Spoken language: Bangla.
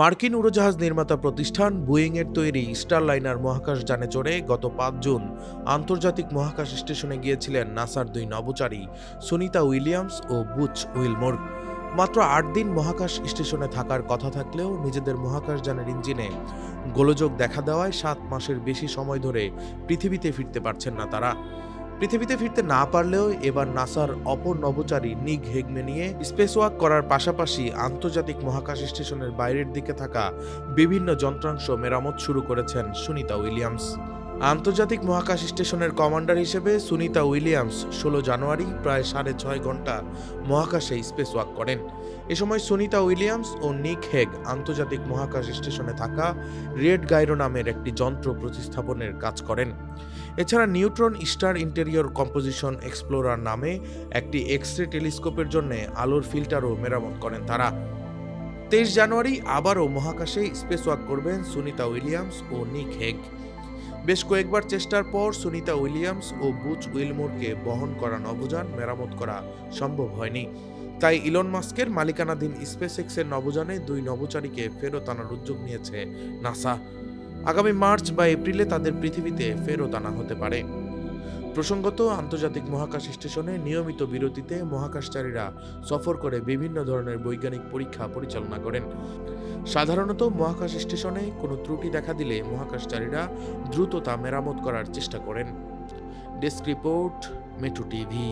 মার্কিন উড়োজাহাজ নির্মাতা প্রতিষ্ঠান বুয়িংয়ের তৈরি স্টারলাইনার মহাকাশ যানে চড়ে গত পাঁচ জুন আন্তর্জাতিক মহাকাশ স্টেশনে গিয়েছিলেন নাসার দুই নভোচারী সুনিতা উইলিয়ামস ও বুচ উইলমোর। মাত্র আট দিন মহাকাশ স্টেশনে থাকার কথা থাকলেও নিজেদের মহাকাশ যানের ইঞ্জিনে গোলযোগ দেখা দেওয়ায় সাত মাসের বেশি সময় ধরে পৃথিবীতে ফিরতে পারছেন না তারা। পৃথিবীতে ফিরতে না পারলেও এবার নাসার অপর নভোচারী নিক হেগমে নিয়ে স্পেসওয়াক করার পাশাপাশি আন্তর্জাতিক মহাকাশ স্টেশনের বাইরের দিকে থাকা বিভিন্ন যন্ত্রাংশ মেরামত শুরু করেছেন সুনিতা উইলিয়ামস। আন্তর্জাতিক মহাকাশ স্টেশনের কমান্ডার হিসেবে সুনিতা উইলিয়ামস ষোলো জানুয়ারি প্রায় সাড়ে ছয় ঘণ্টা মহাকাশে স্পেসওয়াক করেন। এ সময় সুনিতা উইলিয়ামস ও নিক হেগ আন্তর্জাতিক মহাকাশ স্টেশনে থাকা রেড গাইরো নামের একটি যন্ত্র প্রতিস্থাপনের কাজ করেন। এছাড়া neutron star interior composition explorer নামে একটি এক্স রে টেলিস্কোপের জন্য আলোর ফিল্টারও মেরামত করেন তারা। তেইশ জানুয়ারি আবারও মহাকাশে স্পেসওয়াক করবেন সুনিতা উইলিয়ামস ও নিক হেগ। বেশ কয়েকবার চেষ্টার পর সুনিতা উইলিয়ামস ও বুচ উইলমোরকে বহন করা নভোযান মেরামত করা সম্ভব হয়নি। তাই ইলন মাস্কের মালিকানাধীন স্পেস এক্সের নভোযানে দুই নভোচারীকে ফেরত আনার উদ্যোগ নিয়েছে নাসা। আগামী মার্চ বা এপ্রিলে তাদের পৃথিবীতে ফেরত আনা হতে পারে। প্রসঙ্গত, আন্তর্জাতিক মহাকাশ স্টেশনে নিয়মিত বিরতিতে মহাকাশচারীরা সফর করে বিভিন্ন ধরনের বৈজ্ঞানিক পরীক্ষা পরিচালনা করেন। সাধারণত, মহাকাশ স্টেশনে কোনো ত্রুটি দেখা দিলে মহাকাশচারীরা দ্রুত তা মেরামত করার চেষ্টা করেন। Desk report, metro TV.